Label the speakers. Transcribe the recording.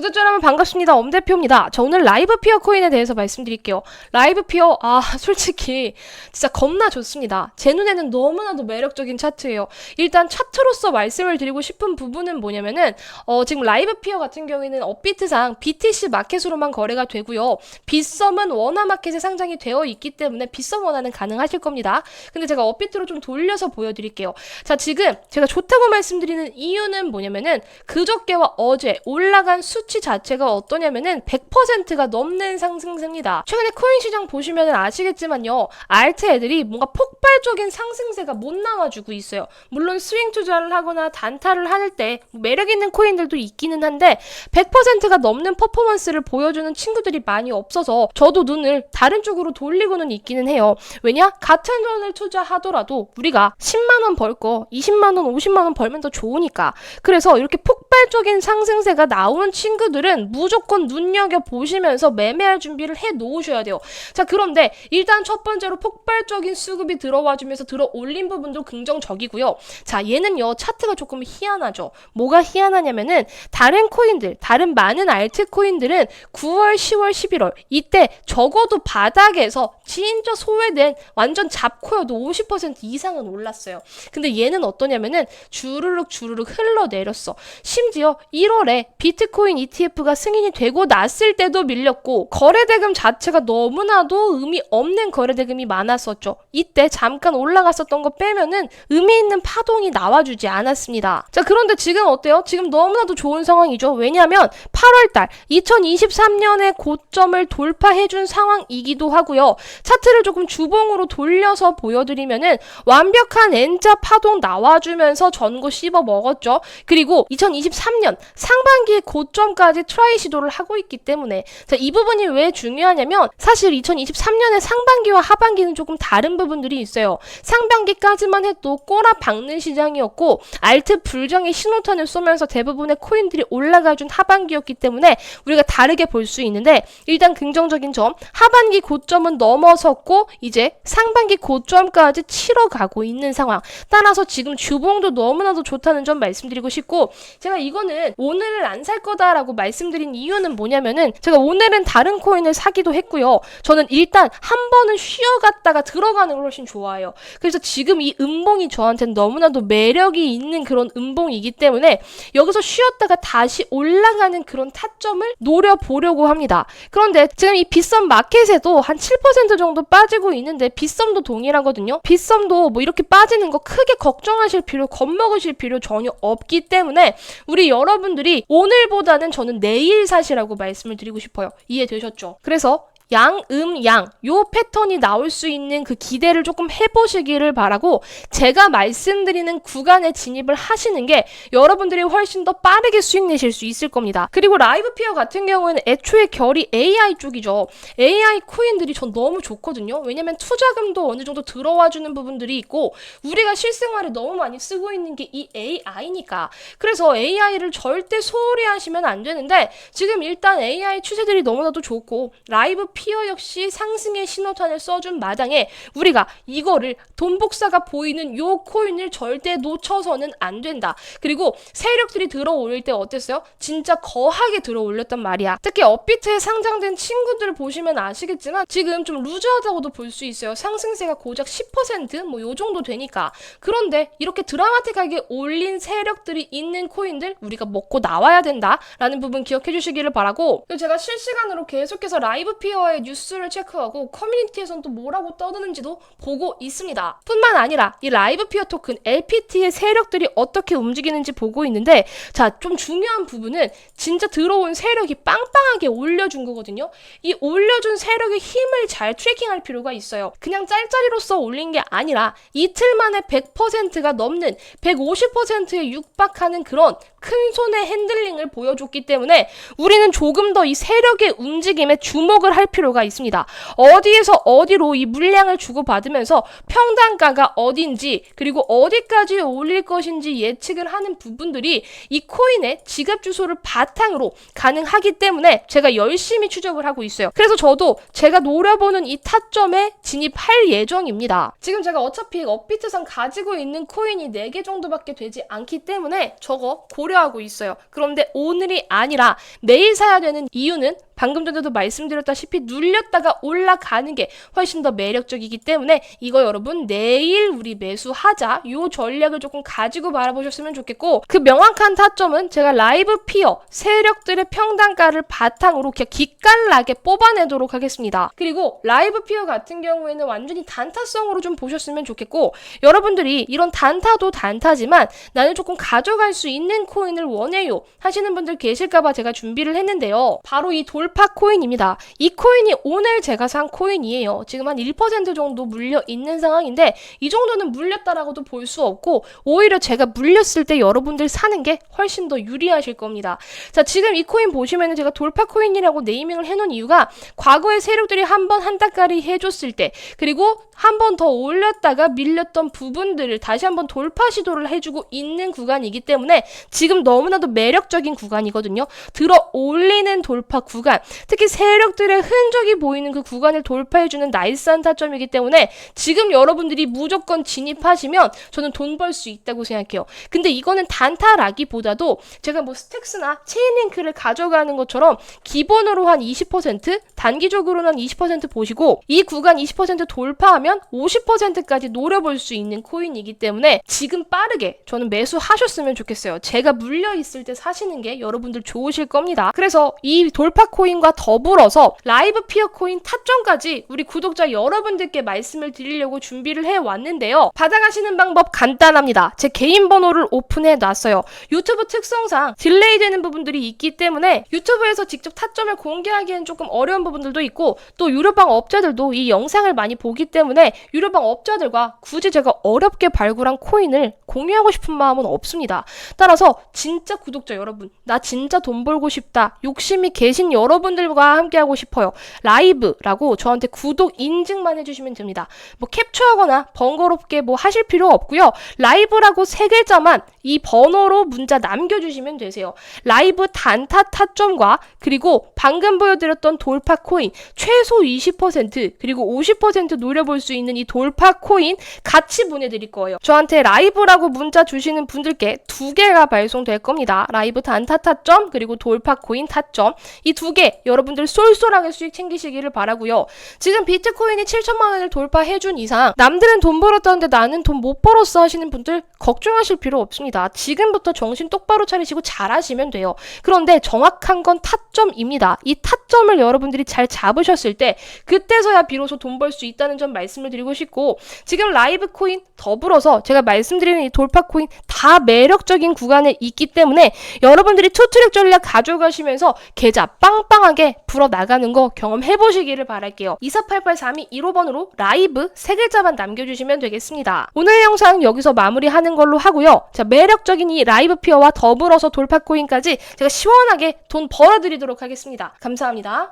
Speaker 1: 구독자 여러분 반갑습니다. 엄대표입니다. 저 오늘 라이브 피어 코인에 대해서 말씀드릴게요. 라이브 피어, 아, 솔직히 진짜 겁나 좋습니다. 제 눈에는 너무나도 매력적인 차트예요. 일단 차트로서 말씀을 드리고 싶은 부분은 뭐냐면은, 어, 지금 라이브 피어 같은 경우에는 업비트상 BTC 마켓으로만 거래가 되고요. 빗썸은 원화 마켓에 상장이 되어 있기 때문에 빗썸 원화는 가능하실 겁니다. 근데 제가 업비트로 좀 돌려서 보여드릴게요. 자, 지금 제가 좋다고 말씀드리는 이유는 뭐냐면은 그저께와 어제 올라간 수치 자체가 어떠냐면은 100%가 넘는 상승세입니다. 최근에 코인 시장 보시면 아시겠지만요. 알트 애들이 뭔가 폭발적인 상승세가 못 나와주고 있어요. 물론 스윙 투자를 하거나 단타를 할 때 매력 있는 코인들도 있기는 한데 100%가 넘는 퍼포먼스를 보여주는 친구들이 많이 없어서 저도 눈을 다른 쪽으로 돌리고는 있기는 해요. 왜냐? 같은 돈을 투자하더라도 우리가 10만 원 벌 거 20만 원, 50만 원 벌면 더 좋으니까. 그래서 이렇게 폭발적인 상승세가 나오는 친구 들은 무조건 눈여겨 보시면서 매매할 준비를 해 놓으셔야 돼요. 자, 그런데 일단 첫 번째로 폭발적인 수급이 들어와 주면서 들어 올린 부분도 긍정적이고요. 자, 얘는요. 차트가 조금 희한하죠. 뭐가 희한하냐면은 다른 코인들, 다른 많은 알트 코인들은 9월, 10월, 11월 이때 적어도 바닥에서 진짜 소외된 완전 잡코여도 50% 이상은 올랐어요. 근데 얘는 어떠냐면은 주르륵 주르륵 흘러내렸어. 심지어 1월에 비트코인 ETF가 승인이 되고 났을 때도 밀렸고 거래대금 자체가 너무나도 의미 없는 거래대금이 많았었죠. 이때 잠깐 올라갔었던 거 빼면은 의미 있는 파동이 나와주지 않았습니다. 자 그런데 지금 어때요? 지금 너무나도 좋은 상황이죠. 왜냐하면 8월달 2023년의 고점을 돌파해준 상황이기도 하고요. 차트를 조금 주봉으로 돌려서 보여드리면은 완벽한 N자 파동 나와주면서 전고 씹어 먹었죠. 그리고 2023년 상반기 고점 까지 트라이 시도를 하고 있기 때문에 자, 이 부분이 왜 중요하냐면 사실 2023년의 상반기와 하반기는 조금 다른 부분들이 있어요. 상반기까지만 해도 꼬라 박는 시장이었고 알트 불정의 신호탄을 쏘면서 대부분의 코인들이 올라가준 하반기였기 때문에 우리가 다르게 볼 수 있는데 일단 긍정적인 점 하반기 고점은 넘어섰고 이제 상반기 고점까지 치러 가고 있는 상황. 따라서 지금 주봉도 너무나도 좋다는 점 말씀드리고 싶고 제가 이거는 오늘은 안살 거다라고 말씀드린 이유는 뭐냐면은 제가 오늘은 다른 코인을 사기도 했고요. 저는 일단 한 번은 쉬어갔다가 들어가는 걸 훨씬 좋아해요. 그래서 지금 이 음봉이 저한테는 너무나도 매력이 있는 그런 음봉이기 때문에 여기서 쉬었다가 다시 올라가는 그런 타점을 노려보려고 합니다. 그런데 지금 이 빗썸 마켓에도 한 7% 정도 빠지고 있는데 빗썸도 동일하거든요. 빗썸도 뭐 이렇게 빠지는 거 크게 걱정하실 필요, 겁먹으실 필요 전혀 없기 때문에 우리 여러분들이 오늘보다는 저는 내일 사시라고 말씀을 드리고 싶어요. 이해되셨죠? 그래서 양, 음, 양, 요 패턴이 나올 수 있는 그 기대를 조금 해보시기를 바라고 제가 말씀드리는 구간에 진입을 하시는 게 여러분들이 훨씬 더 빠르게 수익 내실 수 있을 겁니다. 그리고 라이브 피어 같은 경우에는 애초에 결이 AI 쪽이죠. AI 코인들이 전 너무 좋거든요. 왜냐면 투자금도 어느 정도 들어와 주는 부분들이 있고 우리가 실생활에 너무 많이 쓰고 있는 게 이 AI니까. 그래서 AI를 절대 소홀히 하시면 안 되는데 지금 일단 AI 추세들이 너무나도 좋고 라이브 피어 역시 상승의 신호탄을 써준 마당에 우리가 이거를 돈 복사가 보이는 요 코인을 절대 놓쳐서는 안 된다. 그리고 세력들이 들어올릴 때 어땠어요? 진짜 거하게 들어올렸단 말이야. 특히 업비트에 상장된 친구들 보시면 아시겠지만 지금 좀 루즈하다고도 볼 수 있어요. 상승세가 고작 10%뭐 요 정도 되니까. 그런데 이렇게 드라마틱하게 올린 세력들이 있는 코인들 우리가 먹고 나와야 된다라는 부분 기억해 주시기를 바라고 제가 실시간으로 계속해서 라이브 피어 의 뉴스를 체크하고 커뮤니티에선 또 뭐라고 떠드는지도 보고 있습니다. 뿐만 아니라 이 라이브 피어 토큰 LPT의 세력들이 어떻게 움직이는지 보고 있는데 자 좀 중요한 부분은 진짜 들어온 세력이 빵빵하게 올려준 거거든요. 이 올려준 세력의 힘을 잘 트래킹할 필요가 있어요. 그냥 짤짤이로서 올린 게 아니라 이틀 만에 100%가 넘는 150%에 육박하는 그런 큰 손의 핸들링을 보여줬기 때문에 우리는 조금 더 이 세력의 움직임에 주목을 할 필요가 있습니다. 어디에서 어디로 이 물량을 주고받으면서 평단가가 어딘지 그리고 어디까지 올릴 것인지 예측을 하는 부분들이 이 코인의 지갑 주소를 바탕으로 가능하기 때문에 제가 열심히 추적을 하고 있어요. 그래서 저도 제가 노려보는 이 타점에 진입할 예정입니다. 지금 제가 어차피 업비트상 가지고 있는 코인이 4개 정도밖에 되지 않기 때문에 저거 고려하고 있어요. 그런데 오늘이 아니라 내일 사야 되는 이유는 방금 전에도 말씀드렸다시피 눌렸다가 올라가는 게 훨씬 더 매력적이기 때문에 이거 여러분 내일 우리 매수하자 요 전략을 조금 가지고 바라보셨으면 좋겠고 그 명확한 타점은 제가 라이브 피어 세력들의 평단가를 바탕으로 그냥 기깔나게 뽑아내도록 하겠습니다. 그리고 라이브 피어 같은 경우에는 완전히 단타성으로 좀 보셨으면 좋겠고 여러분들이 이런 단타도 단타지만 나는 조금 가져갈 수 있는 코인을 원해요 하시는 분들 계실까봐 제가 준비를 했는데요. 바로 이 돌파 코인입니다. 이 코인이 오늘 제가 산 코인이에요. 지금 한 1% 정도 물려 있는 상황인데 이 정도는 물렸다라고도 볼 수 없고 오히려 제가 물렸을 때 여러분들 사는 게 훨씬 더 유리하실 겁니다. 자, 지금 이 코인 보시면은 제가 돌파 코인이라고 네이밍을 해 놓은 이유가 과거의 세력들이 한번 한따까리 해 줬을 때 그리고 한 번 더 올렸다가 밀렸던 부분들을 다시 한번 돌파 시도를 해 주고 있는 구간이기 때문에 지금 너무나도 매력적인 구간이거든요. 들어 올리는 돌파 구간, 특히 세력들의 흔적이 보이는 그 구간을 돌파해주는 나이스한 타점이기 때문에 지금 여러분들이 무조건 진입하시면 저는 돈 벌 수 있다고 생각해요. 근데 이거는 단타라기보다도 제가 뭐 스택스나 체인링크를 가져가는 것처럼 기본으로 한 20%, 단기적으로는 한20% 보시고 이 구간 20% 돌파하면 50%까지 노려볼 수 있는 코인이기 때문에 지금 빠르게 저는 매수하셨으면 좋겠어요. 제가 물려 있을 때 사시는 게 여러분들 좋으실 겁니다. 그래서 이 돌파 코인 과 더불어서 라이브 피어 코인 타점까지 우리 구독자 여러분들께 말씀을 드리려고 준비를 해 왔는데요. 받아가시는 방법 간단합니다. 제 개인 번호를 오픈해 놨어요. 유튜브 특성상 딜레이 되는 부분들이 있기 때문에 유튜브에서 직접 타점을 공개하기엔 조금 어려운 부분들도 있고 또 유료방 업자들도 이 영상을 많이 보기 때문에 유료방 업자들과 굳이 제가 어렵게 발굴한 코인을 공유하고 싶은 마음은 없습니다. 따라서 진짜 구독자 여러분, 나 진짜 돈 벌고 싶다. 욕심이 계신 여러분 들과 함께 하고 싶어요. 라이브라고 저한테 구독 인증만 해주시면 됩니다. 뭐 캡처하거나 번거롭게 뭐 하실 필요 없고요. 라이브라고 세 글자만 이 번호로 문자 남겨주시면 되세요. 라이브 단타 타점과 그리고 방금 보여드렸던 돌파 코인 최소 20% 그리고 50% 노려볼 수 있는 이 돌파 코인 같이 보내드릴 거예요. 저한테 라이브라고 문자 주시는 분들께 두 개가 발송될 겁니다. 라이브 단타 타점 그리고 돌파 코인 타점 이 두 개 여러분들 쏠쏠하게 수익 챙기시기를 바라고요. 지금 비트코인이 7천만 원을 돌파해준 이상 남들은 돈 벌었다는데 나는 돈 못 벌었어 하시는 분들 걱정하실 필요 없습니다. 지금부터 정신 똑바로 차리시고 잘하시면 돼요. 그런데 정확한 건 타점입니다. 이 타점을 여러분들이 잘 잡으셨을 때 그때서야 비로소 돈 벌 수 있다는 점 말씀을 드리고 싶고 지금 라이브 코인 더불어서 제가 말씀드리는 이 돌파 코인 다 매력적인 구간에 있기 때문에 여러분들이 투트랙 전략 가져가시면서 계좌 빵빵하게 불어 나가는 거 경험해 보시기를 바랄게요. 2488321호번으로 라이브 세 글자만 남겨주시면 되겠습니다. 오늘 영상 여기서 마무리하는 걸로 하고요. 자 매력적인 이 라이브 피어와 더불어서 돌파 코인까지 제가 시원하게 돈 벌어드리도록 하겠습니다. 감사합니다.